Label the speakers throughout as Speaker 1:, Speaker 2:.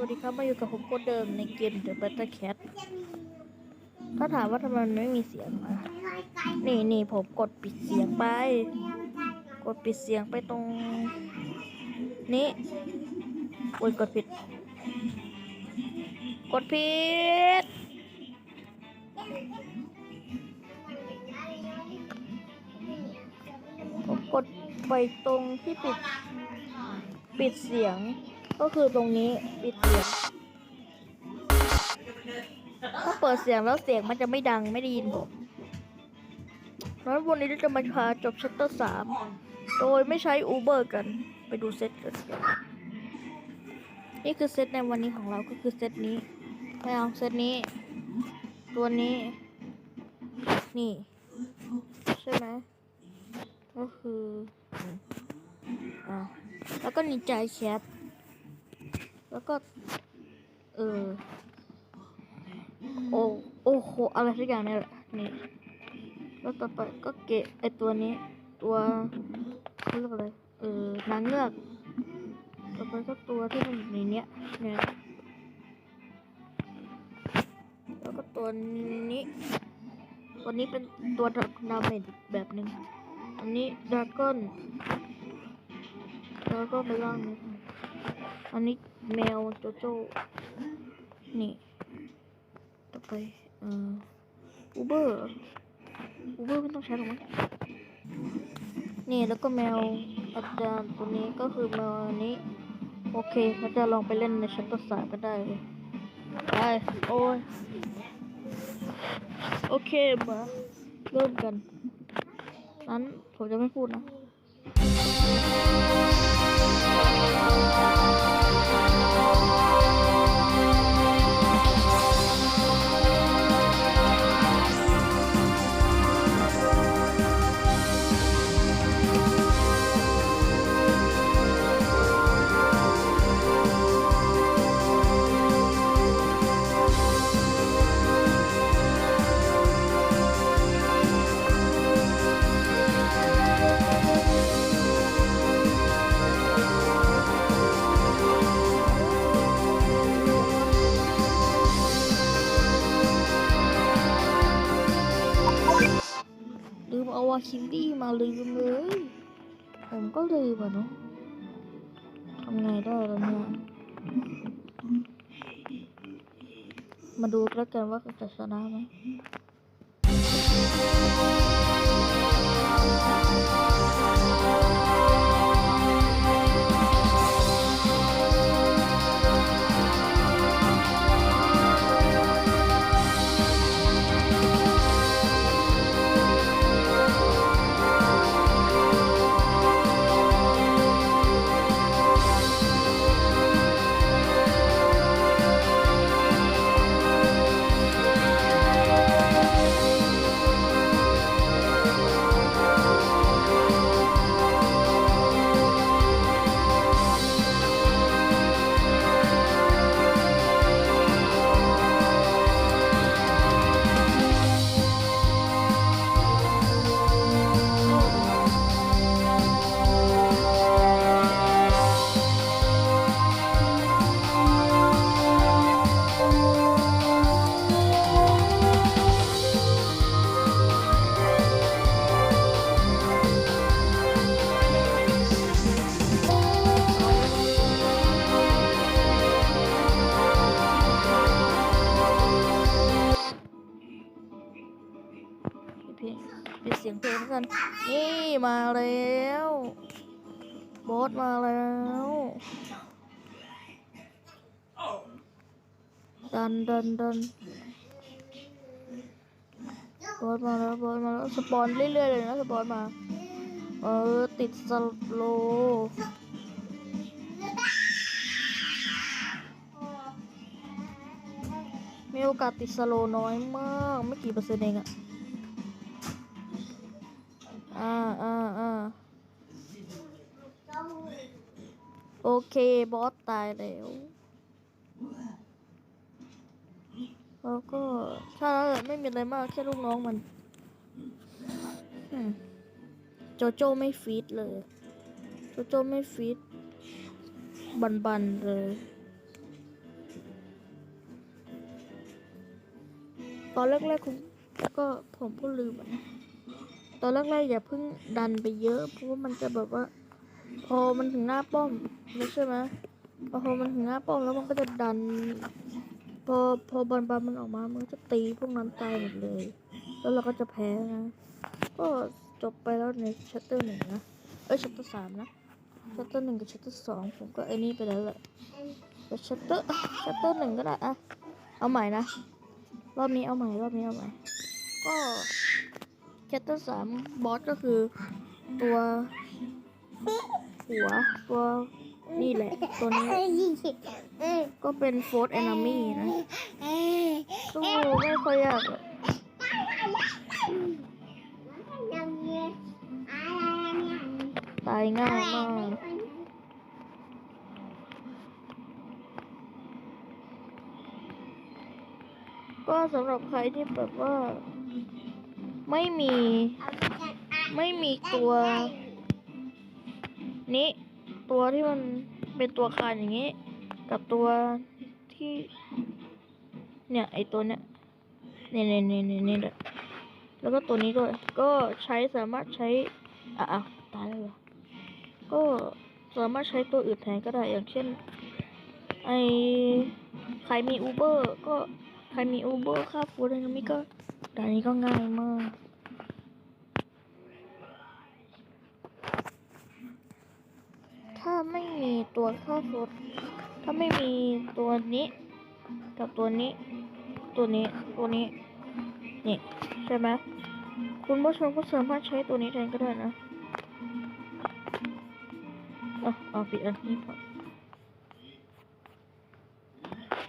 Speaker 1: วัสดีครับมาอยู่กับผมคนเดิมในเกม The Battle Cat ถ้าถามว่าทำไมมันไม่มีเสียงอะนี่นี่ผมกดปิดเสียงไป กดปิดเสียงไปตรง นี้โอ้ยกดผิด กดผิด ผมกดไปตรงที่ปิด ปิดเสียง ก็คือตรงนี้ปิดเสียงถ้าเปิดเสียงแล้วเสียงมันจะไม่ดังไม่ได้ยินผมแล้ววันนี้เราจะมาพาจบชัตเตอร์สามโดยไม่ใช้อูเบอร์กัน ไปดูเซตกัน นี่คือเซตในวันนี้ของเราก็คือเซตนี้ไม่เอาเซตนี้ ตัวนี้ นี่ ใช่ไหมก็คืออ่าแล้วก็นินจาแคท แล้วก็ เออ โอโอ้โห อะไรสักอย่างนี่แหละ นี่ แล้วต่อไปก็เกะไอตัวนี้ ตัวเขาเรียกอะไร เออนางเงือก ต่อไปก็ตัวที่มันอยู่ในเนี้ยเนี่ยแล้วก็ตัวนี้ตัวนี้เป็นตัวดาเมจแบบหนึ่งอันนี้ดราก้อนแล้วก็ไปล่างนี้อันนี้ แมวโจโจ้นี่ ต่อไปเอ่ออูเบอร์อูเบอร์ไม่ต้องใช้หรอกมั้งนี่แล้วก็แมวอาจารย์ตัวนี้ก็คือแมวนนี้ โอเคเราจะลองไปเล่นในชั้นตัวสามก็ได้เลยไปโอ้ยโอเคมาเริ่มกันนั้นผมจะไม่พูดนะ มาลืมเลย ผมก็ลืมอะเนาะทำไงได้แล้วเนี่ย มาดูแล้วกันว่าจะชนะไหม กัน นี่มาแล้วบอสมาแล้วดันดันดันบอสมาแล้วบอสมาแล้วสปอนเรื่อยๆเลยนะสปอนมา เออติดสโลมีโอกาสติดสโลน้อยมาก ไม่กี่เปอร์เซ็นต์เองอะ อ่าอ่าอ่าโอเค บอสตายแล้วแล้วก็ถ้าไม่มีอะไรมาก แค่ลูกน้องมันโจโจ้ไม่ฟีดเลย โจโจ้ไม่ฟีดบันบันเลย ตอนแรกๆคุณก็ผมก็ลืมอะ ตอนแรกๆอย่าเพิ่งดันไปเยอะเพราะว่ามันจะแบบว่า พอมันถึงหน้าป้อมแล้วใช่ไหมพอมันถึงหน้าป้อมแล้วมันก็จะดัน พอพอบอลบอลมันออกมา มันก็จะตีพวกนั้นตายหมดเลย แล้วเราก็จะแพ้นะ ก็จบไปแล้วในชัตเตอร์หนึ่งนะ เอ้ยชัตเตอร์สามนะชัตเตอร์หนึ่งกับชัตเตอร์สองผมก็ไอ้นี่ไปแล้วแหละแต่ชัตเตอร์ชัตเตอร์หนึ่งก็ได้อะเอาใหม่นะ รอบนี้เอาใหม่รอบนี้เอาใหม่ ก็ ชัตเตอร์สามบอสก็คือ ตัวหัวตัวนี่แหละ ตัวนี้ก็เป็นโฟร์ e อน m มี่นะสู้ไม่ค่อยยากตายง่ายมากก็สำหรับใครที่แบบว่า ไม่มี ไม่มีตัว นี้ ตัวที่มันเป็นตัวคานอย่างนี้ กับตัวที่ เนี่ยไอตัวเนี้ยเนี่ยเนี่ยเนี่ยเนี่ยเนี่ยแล้วก็ตัวนี้ด้วย ก็ใช้สามารถใช้อะตายแล้วก็สามารถใช้ตัวอื่นแทนก็ได้อย่างเช่น ไอใครมีอูเบอร์ก็ใครมีอูเบอร์ค่าฟูดอะไรนี้ก็ ด่านนี้ก็ง่ายมาก ถ้าไม่มีตัวค่าฟูดถ้าไม่มีตัวนี้ กับตัวนี้ ตัวนี้ ตัวนี้ นี่ใช่ไหมคุณผู้ชมก็สามารถใช้ตัวนี้แทนก็ได้นะเอาเอาปิดอันนี้พอ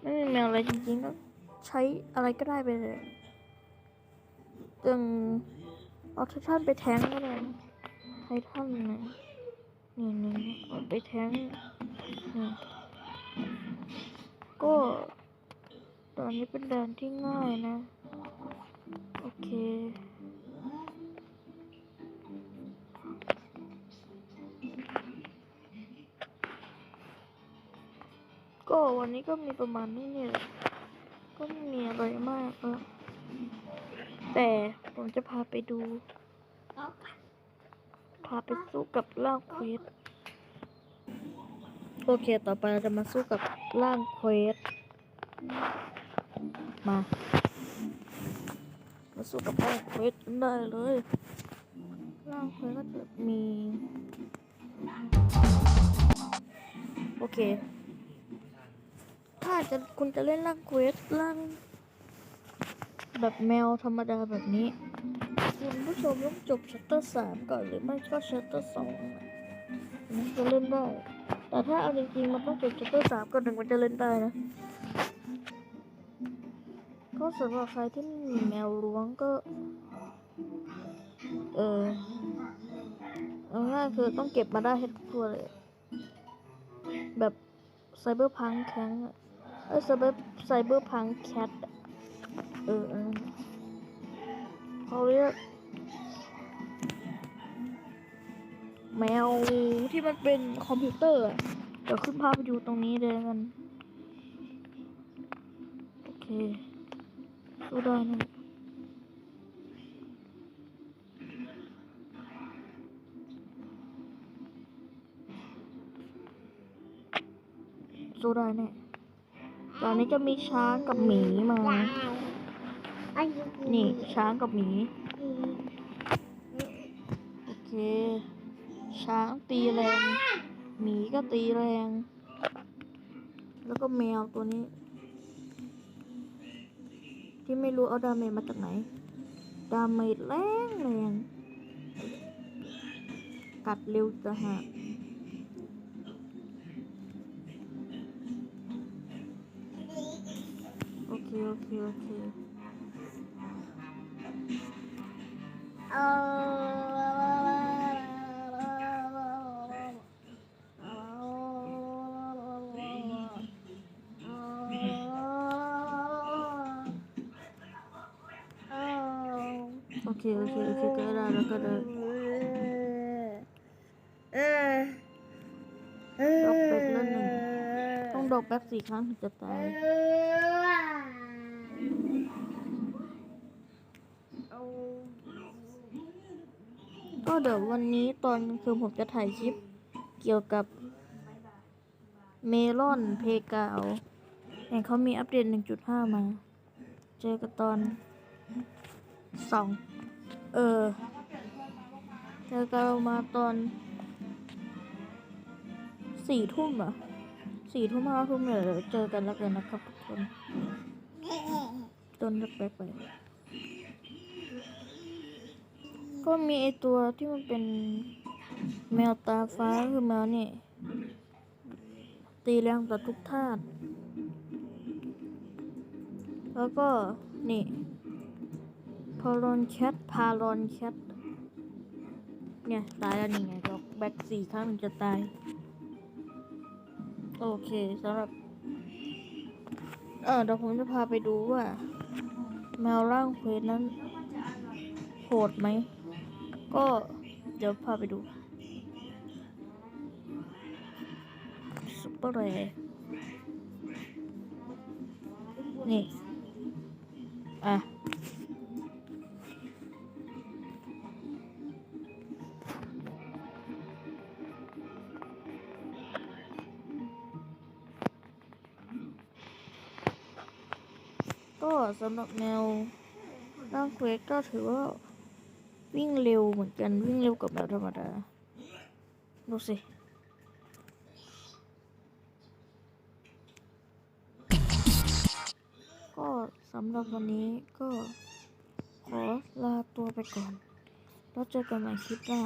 Speaker 1: ไม่มีแมวอะไรจริงๆก็ใช้อะไรก็ได้ไปเลย ตึงเอาไททันไปแทงก็ได้ไททันนะนี่นี่เอาไปแทงนี่ก็ตอนนี้เป็นด่านที่ง่ายนะ โอเคก็วันนี้ก็มีประมาณนี้เนี่ยแหละก็ไม่มีอะไรมากแล้ว แต่ผมจะพาไปดูพาไปสู้กับร่างเควสโอเค ต่อไปเราจะมาสู้กับร่างเควสมา มาสู้กับร่างเควสได้เลย ร่างเควสก็จะมี โอเค ถ้าจะคุณจะเล่นร่างเควสร่าง แบบแมวธรรมดาแบบนี้ คุณผู้ชมต้องจบชัตเตอร์สามก่อนหรือไม่ก็ชัตเตอร์สองมันจะเล่นได้ แต่ถ้าเอาจริงๆมันต้องจบชัตเตอร์สามก่อนถึงมันจะเล่นได้นะก็สำหรับใครที่มีแมวล้วงก็ เออเอาง่ายคือต้องเก็บมาได้ให้ทุกตัวเลย แบบไซเบอร์พังแข็งอะเอ้ไซเบอร์ไซเบอร์พังแคทเออ เขาเรียกแมวที่มันเป็นคอมพิวเตอร์อะเดี๋ยวขึ้นภาพไปดูตรงนี้เลยกันโอเคสู้ได้นะสู้ได้แน่ตอนนี้จะมีช้างกับหมีมา นี่ช้างกับหมี โอเค ช้างตีแรง หมีก็ตีแรง แล้วก็แมวตัวนี้ ที่ไม่รู้เอาดาเมจมาจากไหน ดาเมจแรงแรงกัดเร็วจะหาโอเค โอเค โอเค โอเคโอเคโอเคก็ได้แล้วก็ได้ดอกเป็ดละหนึ่งต้องดอกแป๊บสี่ครั้งถึงจะตาย เดี๋ยววันนี้ตอนคือผมจะถ่ายคลิปเกี่ยวกับเมลอนเพกาวเห็นเขามีอัปเดต 1.5 มา เจอกันตอนสองเออ เจอกันมาตอนสี่ทุ่มอะสี่ทุ่มห้าทุ่มเนี่ยเดี๋ยวเจอกันแล้วกันนะครับทุกคนต้นแปลกไป ก็มีไอตัวที่มันเป็นแมวตาฟ้าคือแมวนี่ ตีแรงต่อทุกธาตุแล้วก็นี่พารอนแคทพารอนแคทเนี่ย ตายแล้วนี่ไงล็อกแบ็กสี่ครั้งมันจะตาย โอเคสำหรับ เออเดี๋ยวผมจะพาไปดูว่า แมวร่างเควสนั้นโหดไหม ก็เดี๋ยวพาไปดูซุปเปอร์เรย์นี่ อะ ก็สำหรับแนวร่างเควสก็ถือว่า วิ่งเร็วเหมือนกันวิ่งเร็วกับแบบธรรมดาดูสิก็สำหรับวันนี้ก็ขอลาตัวไปก่อน แล้วเจอกันใหม่คลิปหน้า